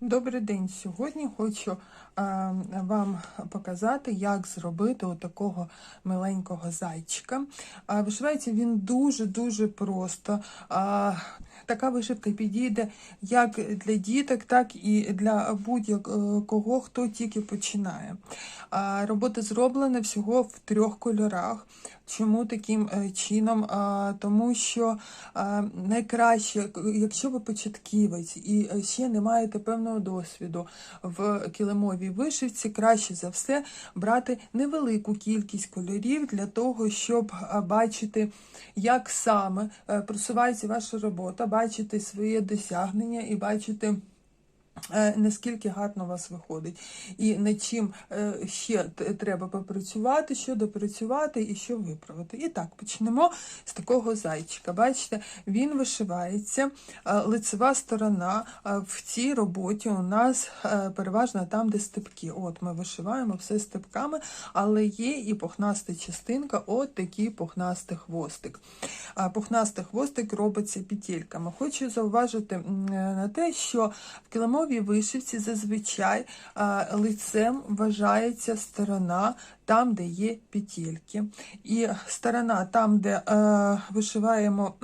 Добрий день. Сьогодні хочу е, вам показати, як зробити отакого миленького зайчика. А вишивається він дуже-дуже просто. Така вишивка підійде як для діток, так і для будь-якого, хто тільки починає. Робота зроблена всього в трьох кольорах. Чому таким е, чином? Тому що найкраще, якщо ви початківець і е, ще не маєте певного досвіду в килимовій вишивці, краще за все брати невелику кількість кольорів для того, щоб бачити, як саме е, просувається ваша робота, бачити своє досягнення і бачити. Е, Наскільки гарно у вас виходить, і над чим е, ще треба попрацювати, що допрацювати і що виправити. І так, почнемо з такого зайчика. Бачите, він вишивається, е, лицева сторона в цій роботі у нас переважно там, де степки. От ми вишиваємо все степками, але є і пухнаста частинка, от такий пухнастий хвостик. Пухнастий хвостик робиться петельками. Хочу зауважити на те, що в килимовій вишивці зазвичай лицем вважається сторона там, де є петельки. І сторона там, де е, вишиваємо.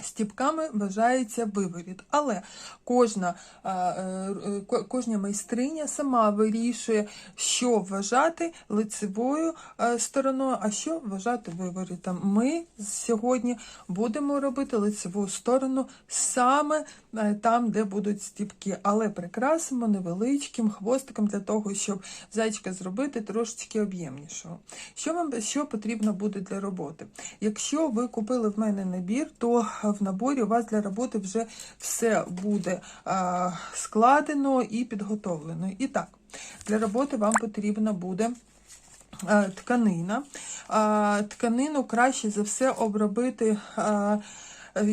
Стіпками вважається виворіт, але кожна, е, е, ко- кожна майстриня сама вирішує, що вважати лицевою е, стороною, а що вважати виворітом. Ми сьогодні будемо робити лицеву сторону саме е, там, де будуть стіпки, але прикрасимо невеличким хвостиком для того, щоб зайчика зробити трошечки об'ємнішого. Що вам що потрібно буде для роботи? Якщо ви купили в мене набір, то в наборі у вас для роботи вже все буде складено і підготовлено. І так, для роботи вам потрібна буде. Тканина. Тканину краще за все обробити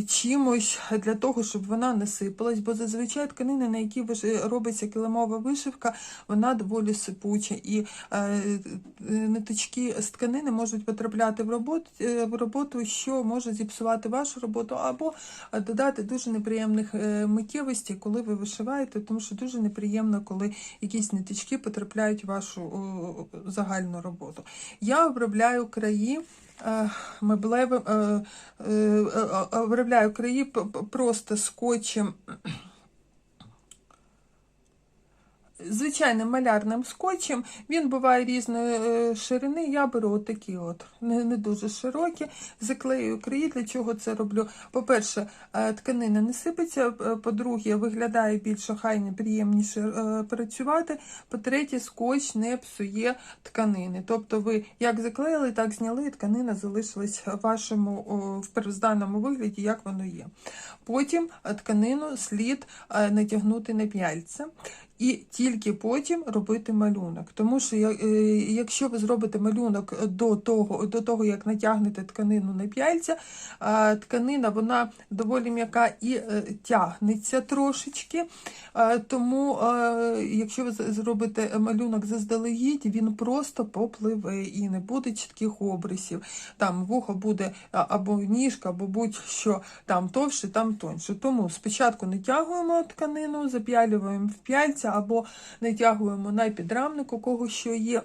чимось для того, щоб вона не сипалась, бо зазвичай тканина, на якій виш- робиться килимова вишивка, вона доволі сипуча. І е, е, ниточки з тканини можуть потрапляти в роботу, е, в роботу, що може зіпсувати вашу роботу, або е, додати дуже неприємних е, миттєвостей, коли ви вишиваєте, тому що дуже неприємно, коли якісь ниточки потрапляють в вашу загальну роботу. Я обробляю краї. Е, Меблевим е, е, обробляю краї просто скотчем звичайним малярним скотчем. Він буває різної е, ширини. Я беру отакі от, не, не дуже широкі, заклею краї. Для чого це роблю? По-перше, е, тканина не сипеться, е, по-друге, виглядає більш охайно, приємніше працювати. По-третє, скотч не псує тканини. Тобто ви як заклеїли, так зняли, і тканина залишилась в вашому в первозданному вигляді, як воно є. Потім тканину слід натягнути на п'яльце. І тільки потім робити малюнок. Тому що е, якщо ви зробите малюнок до того, до того як натягнете тканину на п'яльця, тканина вона доволі м'яка і е, тягнеться трошечки. Тому, е, якщо ви зробите малюнок заздалегідь, він просто попливе і не буде чітких обрисів. Там вухо буде або ніжка, або будь-що там товще, там тоньше. Тому спочатку натягуємо тканину, зап'ялюємо в п'яльця або натягуємо на підрамник, у кого що є.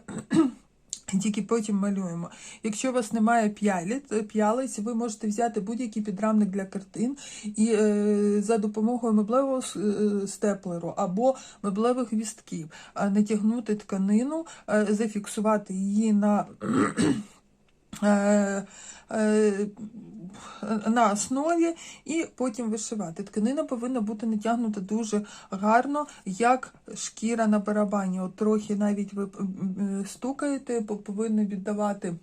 Тільки потім малюємо. Якщо у вас немає п'ялиць, п'ялиць, ви можете взяти будь-який підрамник для картин і е, за допомогою меблевого е, степлеру або меблевих вістків е, натягнути тканину, е, зафіксувати її на е, е, на основі і потім вишивати. Тканина повинна бути натягнута дуже гарно, як шкіра на барабані. От трохи навіть ви стукаєте, повинно віддавати.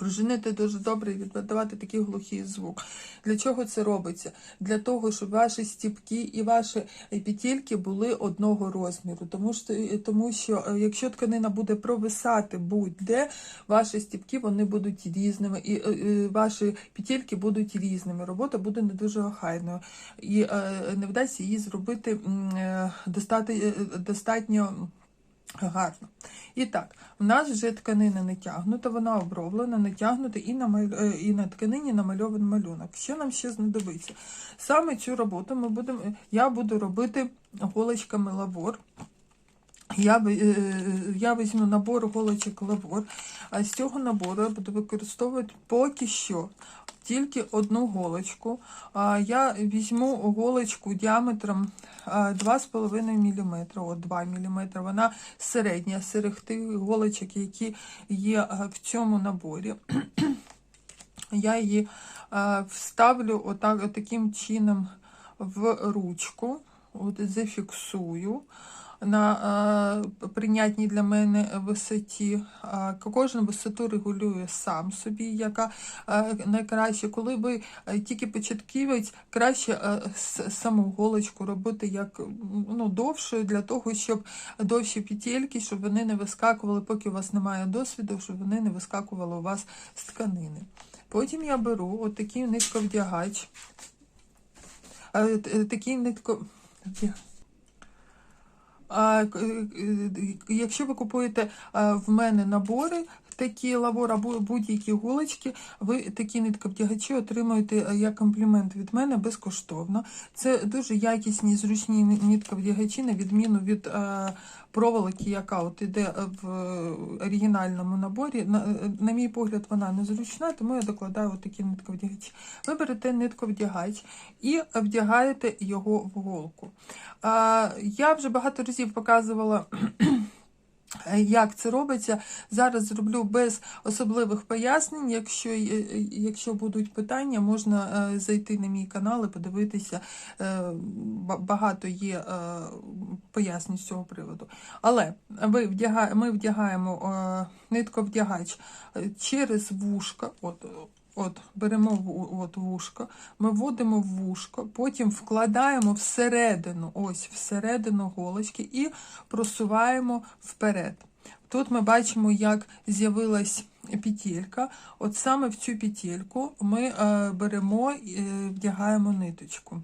Пружинити дуже добре і віддавати такий глухий звук. Для чого це робиться? Для того, щоб ваші стіпки і ваші петельки були одного розміру. Тому що, тому що е, якщо тканина буде провисати будь-де, ваші стіпки вони будуть різними, і е, е, ваші петельки будуть різними. Робота буде не дуже охайною. І е, не вдасться її зробити е, достати- е, достатньо Гарно. І так, в нас вже тканина натягнута, вона оброблена, натягнута і на, е, і на тканині намальований малюнок. Що нам ще знадобиться? Саме цю роботу ми будемо, я буду робити голочками лавор. Я, е, я візьму набор голочок лавор, а з цього набору я буду використовувати поки що тільки одну голочку. Я візьму голочку діаметром 2,5 мм, от 2 мм. Вона середня серед тих голочок, які є в цьому наборі. Я її вставлю отак, таким чином в ручку, от зафіксую на е, прийнятній для мене висоті. Кожен висоту регулює сам собі, яка е, найкраще. Коли ви е, тільки початківець, краще саму голочку робити як ну, довшою для того, щоб довші петельки, щоб вони не вискакували, поки у вас немає досвіду, щоб вони не вискакували у вас з тканини. Потім я беру от такий нитковдягач. Такий нитко. Якщо ви купуєте в мене набори, такі лавор або будь-які голочки, ви такі нитковдягачі отримуєте е, як комплімент від мене безкоштовно. Це дуже якісні, зручні ні- на відміну від е, проволоки, яка от іде в оригінальному наборі. На, е, на мій погляд, вона незручна, тому я докладаю такі нитковдягачі. Ви берете нитковдягач і вдягаєте його в голку. Я вже багато разів показувала. Як це робиться? Зараз зроблю без особливих пояснень. Якщо, якщо будуть питання, можна е, зайти на мій канал і подивитися. е, Багато є е, пояснень з цього приводу. Але ви вдяга... ми вдягаємо е, нитковдягач е, через вушка. От, От, беремо от вушко, ми вводимо в вушко, потім вкладаємо всередину, ось всередину голочки і просуваємо вперед. Тут ми бачимо, як з'явилась петелька. От саме в цю петельку ми е, беремо і е, вдягаємо ниточку.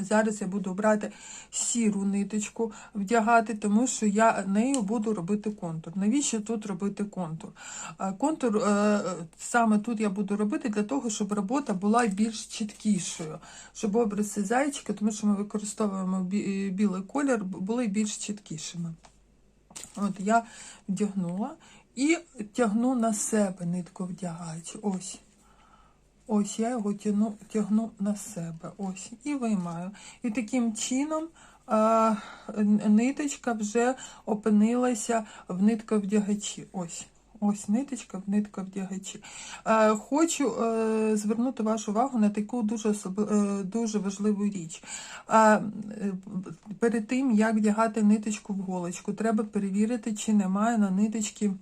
Зараз я буду брати сіру ниточку, вдягати, тому що я нею буду робити контур. Навіщо тут робити контур? Контур е, саме тут я буду робити для того, щоб робота була більш чіткішою, щоб обриси зайчика, тому що ми використовуємо білий колір, були більш чіткішими. От я вдягнула і тягну на себе нитку вдягач. Ось. Ось я його тягну, тягну на себе. Ось. І виймаю. І таким чином а, ниточка вже опинилася в нитковдягачі. Ось. Ось ниточка в нитковдягачі. Е, Хочу е, звернути вашу увагу на таку дуже, особи- е, дуже важливу річ. Е, Перед тим, як вдягати ниточку в голочку, треба перевірити, чи немає на ниточці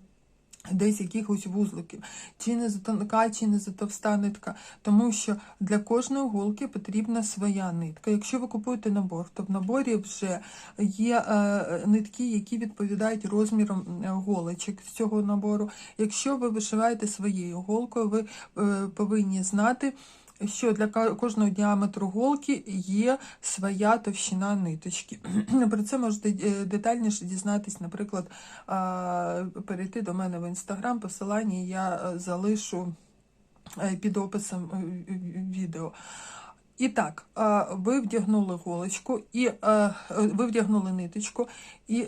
десь якихось вузликів, чи не затонка, чи не затовста нитка. Тому що для кожної голки потрібна своя нитка. Якщо ви купуєте набор, то в наборі вже є е, нитки, які відповідають розмірам е, голочок з цього набору. Якщо ви вишиваєте своєю голкою, ви е, повинні знати. Що для кожного діаметру голки є своя товщина ниточки. Про це можете е, детальніше дізнатись, наприклад, перейти до мене в інстаграм, посилання я е, залишу е, під описом відео. І так, е, ви вдягнули голочку, і е, е, ви вдягнули ниточку, і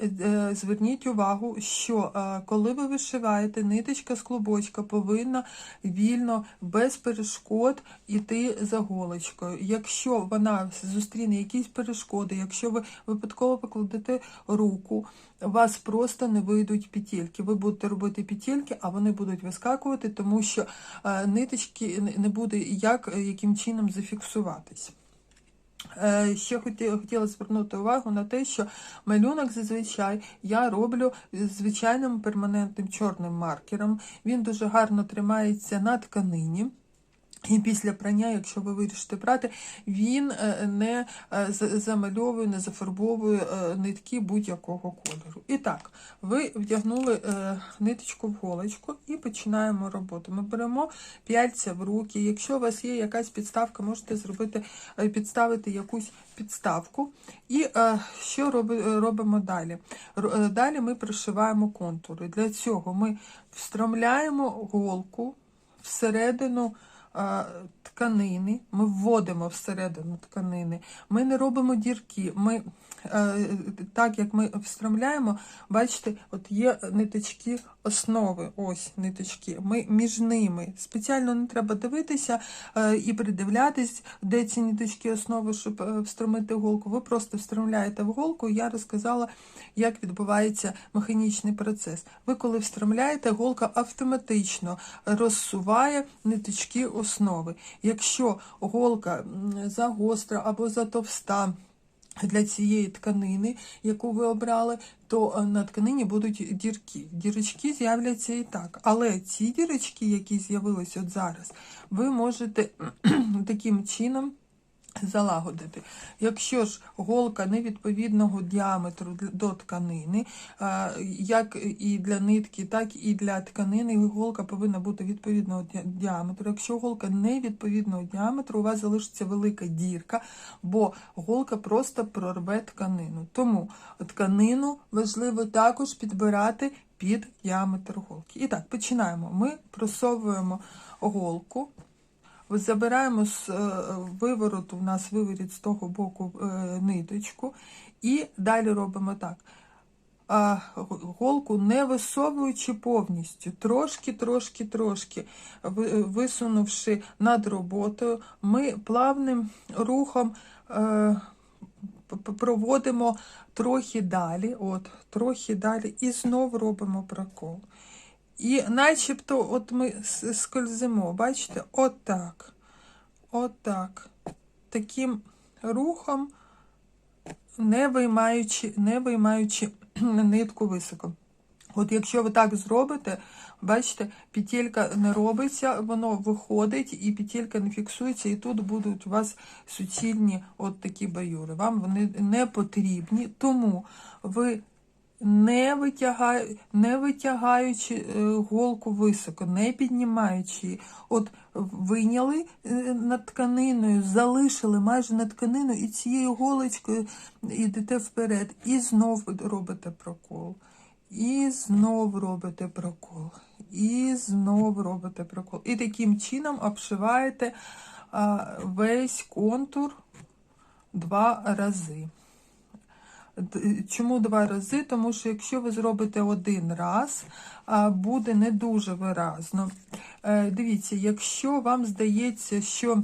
зверніть увагу, що коли ви вишиваєте, ниточка з клубочка повинна вільно, без перешкод іти за голочкою. Якщо вона зустріне якісь перешкоди, якщо ви випадково покладете руку, вас просто не вийдуть петельки. Ви будете робити петельки, а вони будуть вискакувати, тому що е, ниточки не- не буде як е, яким чином зафіксуватись. Е, Ще хотіла звернути увагу на те, що малюнок зазвичай я роблю звичайним перманентним чорним маркером. Він дуже гарно тримається на тканині. І після прання, якщо ви вирішите брати, він е, не е, замальовує, не зафарбовує е, нитки будь-якого кольору. І так, ви вдягнули ниточку в голочку і починаємо роботу. Ми беремо п'яльця в руки. Якщо у вас є якась підставка, можете зробити, підставити якусь підставку. І що робимо далі? Далі ми прошиваємо контури. Для цього ми встромляємо голку всередину тканини, ми вводимо всередину тканини, ми не робимо дірки. Ми, так як ми встромляємо, бачите, от є ниточки основи, ось ниточки. Ми між ними спеціально не треба дивитися е, і придивлятись, де ці ниточки основи, щоб е, встромити голку. Ви просто встромляєте в голку. Я розказала, як відбувається механічний процес. Ви коли встромляєте, голка автоматично розсуває ниточки основи. Якщо голка загостра або затовста, для цієї тканини, яку ви обрали, то е, на тканині будуть дірки. Дірочки з'являться і так. Але ці дірочки, які з'явились от зараз, ви можете таким чином залагодити. Якщо ж голка невідповідного діаметру до тканини, як і для нитки, так і для тканини, голка повинна бути відповідного діаметру. Якщо голка невідповідного діаметру, у вас залишиться велика дірка, бо голка просто прорве тканину. Тому тканину важливо також підбирати під діаметр голки. І так, починаємо. Ми просовуємо голку. Забираємо з е, вивороту, у нас виворіт з того боку е, ниточку, і далі робимо так. Голку не висовуючи повністю, трошки, трошки, трошки висунувши над роботою, ми плавним рухом е, проводимо трохи далі, от, трохи далі, і знову робимо прокол. І начебто от ми скользимо, бачите, отак. Отак. Таким рухом, не виймаючи, не виймаючи нитку високо. От якщо ви так зробите, бачите, петелька не робиться, воно виходить, і петелька не фіксується, і тут будуть у вас суцільні от такі баюри. Вам вони не потрібні, тому ви не, витягай, не витягаючи е, голку високо, не піднімаючи її. От вийняли е, над тканиною, залишили майже над тканиною, і цією голочкою йдете вперед, і знов робите прокол. І знов робите прокол. І знов робите прокол. І таким чином обшиваєте весь контур два рази. Чому два рази? Тому що якщо ви зробите один раз, буде не дуже виразно. Е, Дивіться, якщо вам здається, що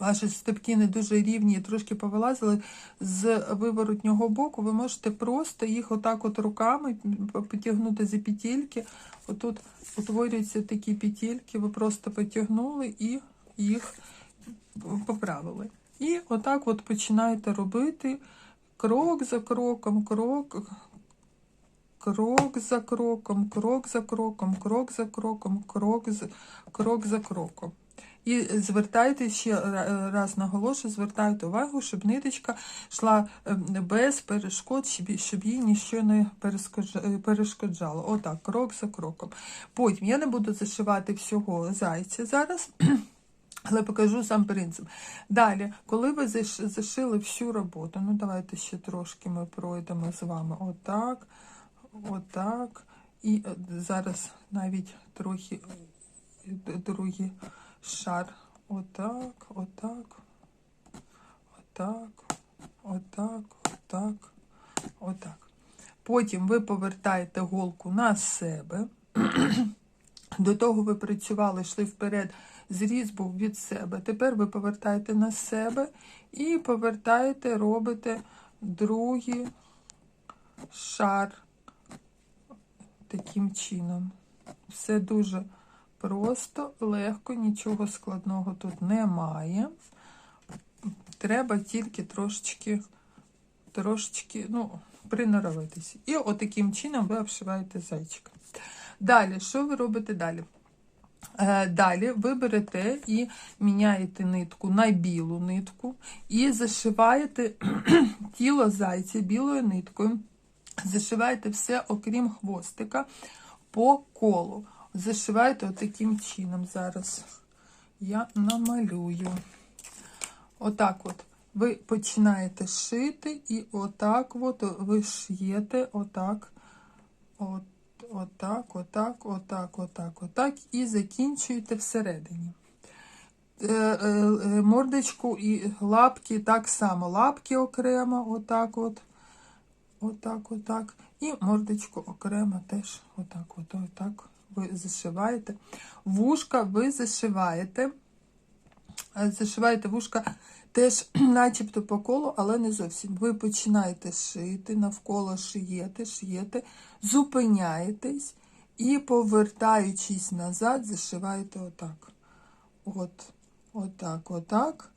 ваші степки не дуже рівні і трошки повилазили з виворотнього боку, ви можете просто їх отак от руками потягнути за петельки. Отут утворюються такі петельки, ви просто потягнули і їх поправили. І отак от починаєте робити крок за кроком, крок, крок за кроком, крок за кроком, крок за кроком, крок за, крок за кроком. І звертайте ще раз наголошую, звертайте увагу, щоб ниточка йшла е, без перешкод, щоб їй- нічого не е, перешкоджало. Отак, крок за кроком. Потім я не буду зашивати всього зайця зараз. Але покажу сам принцип. Далі, коли ви зашили всю роботу, ну давайте ще трошки ми пройдемо з вами отак, отак. І е, зараз навіть трохи другий шар. Отак, отак, отак, отак, отак, отак. Потім ви повертаєте голку на себе. До того ви працювали, йшли вперед, зріз був від себе. Тепер ви повертаєте на себе і повертаєте, робите другий шар таким чином. Все дуже просто, легко, нічого складного тут немає. Треба тільки трошечки, трошечки, ну, приноровитись. І отаким чином ви обшиваєте зайчика. Далі, що ви робите далі? Е, Далі ви берете і міняєте нитку на білу нитку і зашиваєте тіло зайця білою ниткою. Зашиваєте все, окрім хвостика, по колу. Зашиваєте отаким чином. Зараз я намалюю. Отак от. ви починаєте шити, і отак от ви шиєте, отак, от, отак, отак, отак, отак, отак, і закінчуєте всередині. Е, е, е, Мордочку і лапки так само. Лапки окремо, отак от. Отак, отак. І мордочку окремо теж отак, от, отак ви зашиваєте. Вушка ви зашиваєте. Зашиваєте вушка теж начебто по колу, але не зовсім. Ви починаєте шити, навколо шиєте, шиєте, зупиняєтесь і, повертаючись назад, зашиваєте отак. От, отак, отак.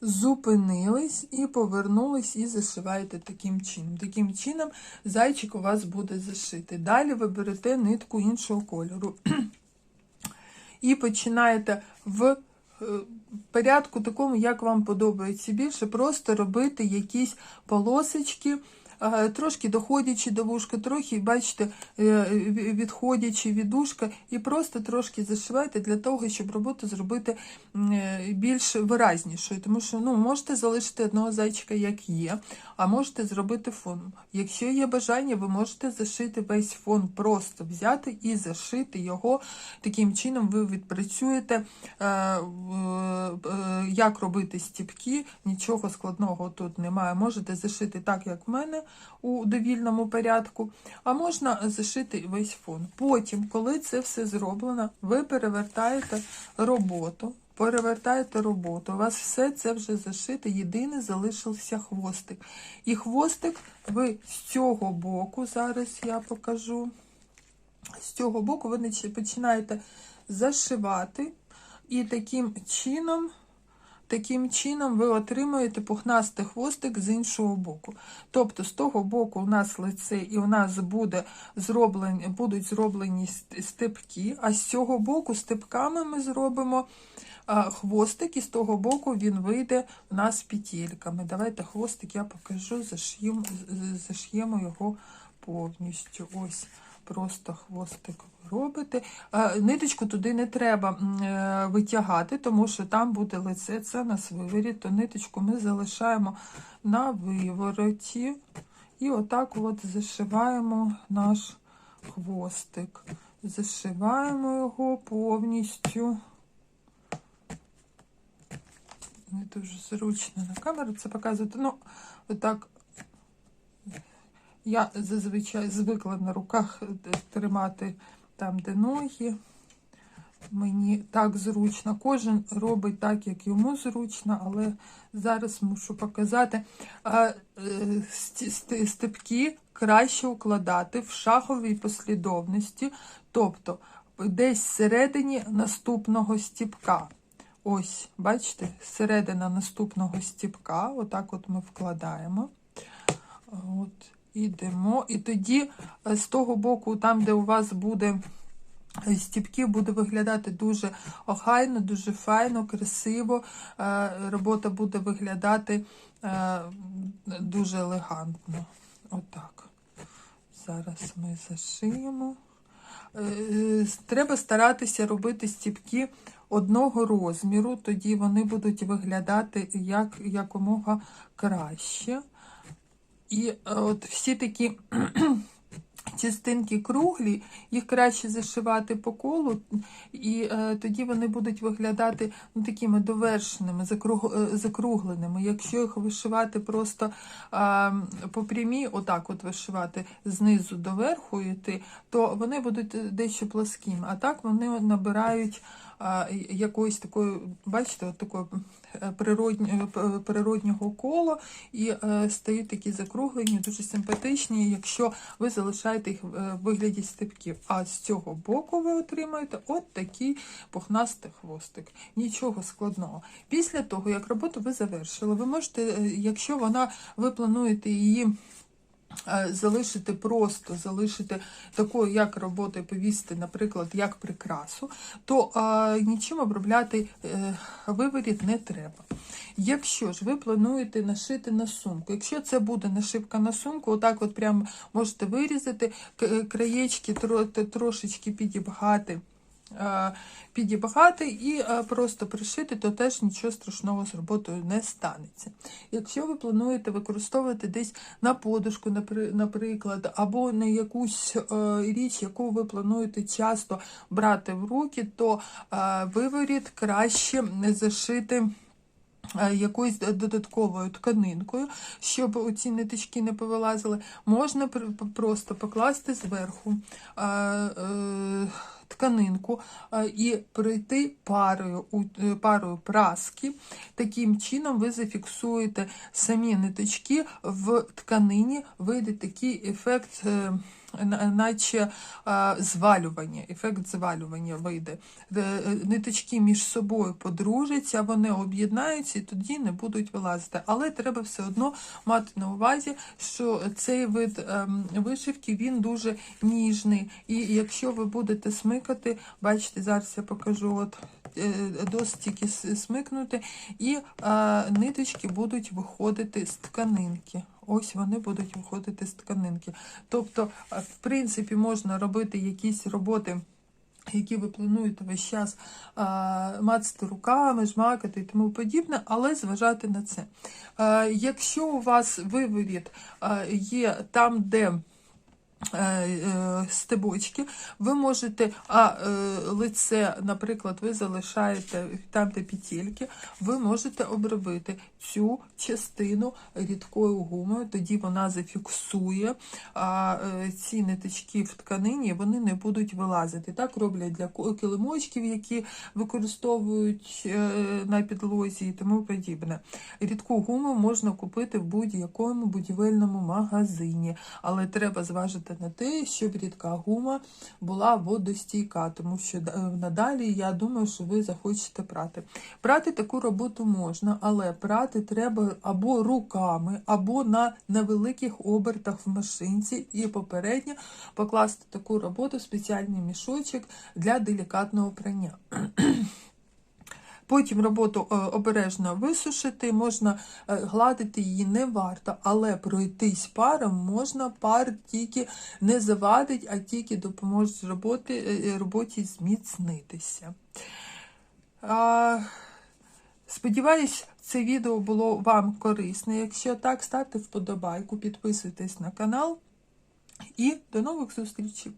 Зупинились і повернулись, і зашиваєте таким чином. Таким чином зайчик у вас буде зашитий. Далі ви берете нитку іншого кольору і починаєте в порядку такому, як вам подобається. Більше, просто робити якісь полосочки, е, трошки доходячи до вушка, трохи, бачите, е, відходячи від ушка, і просто трошки зашивайте для того, щоб роботу зробити е, більш виразнішою. Тому що ну, можете залишити одного зайчика, як є, а можете зробити фон. Якщо є бажання, ви можете зашити весь фон, просто взяти і зашити його. Таким чином ви відпрацюєте, е, е, як робити стіпки. Нічого складного тут немає. Можете зашити так, як в мене у довільному порядку, а можна зашити весь фон. Потім, коли це все зроблено, ви перевертаєте роботу. Перевертаєте роботу, у вас все це вже зашите, єдине залишився хвостик. І хвостик ви з цього боку, зараз я покажу, з цього боку ви починаєте зашивати, і таким чином, таким чином ви отримуєте пухнастий хвостик з іншого боку. Тобто з того боку у нас лице і у нас буде зроблені, будуть зроблені степки, а з цього боку степками ми зробимо хвостик, і з того боку він вийде у нас петельками. Давайте хвостик я покажу, заш'ємо його повністю. Ось просто хвостик ви робите. Ниточку туди не треба е, витягати, тому що там буде лице, це у нас виворіт, то ниточку ми залишаємо на вивороті. І отак от зашиваємо наш хвостик. Зашиваємо його повністю. Не дуже зручно на камеру це показувати. Ну, отак я зазвичай звикла на руках тримати там, де ноги. Мені так зручно. Кожен робить так, як йому зручно, але зараз мушу показати. Е, Степки краще укладати в шаховій послідовності, тобто десь всередині наступного стіпка. Ось, бачите, середина наступного стіпка, отак от ми вкладаємо. От, ідемо. І тоді е, з того боку, там, де у вас буде е, стіпки, буде виглядати дуже охайно, дуже файно, красиво. Е, Робота буде виглядати дуже елегантно. Отак. Зараз ми зашиємо. Треба старатися робити стіпки одного розміру, тоді вони будуть виглядати як якомога краще. І е, от всі такі частинки круглі, їх краще зашивати по колу, і е, тоді вони будуть виглядати ну, такими довершеними, закруг, е, закругленими. Якщо їх вишивати просто е, по прямій, отак от вишивати знизу до верху йти, то вони будуть дещо пласкими. А так вони набирають а, якоїсь такої, бачите, от такої е, природньо- е, природнього кола і е, стають такі закруглені, дуже симпатичні, якщо ви залишаєте їх е, вигляді степків. А з цього боку ви отримаєте от такий пухнастий хвостик. Нічого складного. Після того, як роботу ви завершили, ви можете, е, якщо вона, ви плануєте її залишити просто, залишити такою, як роботою повісити, наприклад, як прикрасу, то е, нічим обробляти е, виворіт не треба. Якщо ж ви плануєте нашити на сумку, якщо це буде нашивка на сумку, отак от прямо можете вирізати, краєчки трошечки підібгати е, підібгати і е, просто пришити, то теж нічого страшного з роботою не станеться. Якщо ви плануєте використовувати десь на подушку, наприклад, або на якусь е, річ, яку ви плануєте часто брати в руки, то е, виворіт краще зашити. е, Якоюсь додатковою тканинкою, щоб ці ниточки не повилазили, можна просто покласти зверху е, е, тканинку е, і пройти парою, е, парою праски. Таким чином ви зафіксуєте самі ниточки в тканині, вийде такий ефект. На- Наче е, звалювання, ефект звалювання вийде. Е, е, Ниточки між собою подружаться, вони об'єднаються і тоді не будуть вилазити. Але треба все одно мати на увазі, що цей вид ем, вишивки він дуже ніжний. І якщо ви будете смикати, бачите, зараз я покажу от. Досить тільки смикнути, і ниточки будуть виходити з тканинки. Ось вони будуть виходити з тканинки. Тобто, е, в принципі, можна робити якісь роботи. Які ви плануєте весь час мацати руками, жмакати і тому подібне, але зважати на це. Е, якщо у вас виворіт е, є там, де стебочки, ви можете, а е, лице, наприклад, ви залишаєте там, де петельки, ви можете обробити цю частину рідкою гумою, тоді вона зафіксує а, е, ці ниточки в тканині, вони не будуть вилазити. Так роблять для килимочків, які використовують е, на підлозі і тому подібне. Рідку гуму можна купити в будь-якому будівельному магазині, але треба зважити на те, щоб рідка гума була водостійка, тому що е, надалі я думаю, що ви захочете прати. Прати таку роботу можна, але прати треба або руками, або на невеликих обертах в машинці, і попередньо покласти таку роботу в спеціальний мішочок для делікатного прання. Потім роботу е, обережно висушити, можна е, гладити її не варто, але пройтись паром можна, пар тільки не завадить, а тільки допоможе роботи, е, роботі зміцнитися. Сподіваюсь, це відео було вам корисне. Якщо так, ставте вподобайку, підписуйтесь на канал і до нових зустрічей!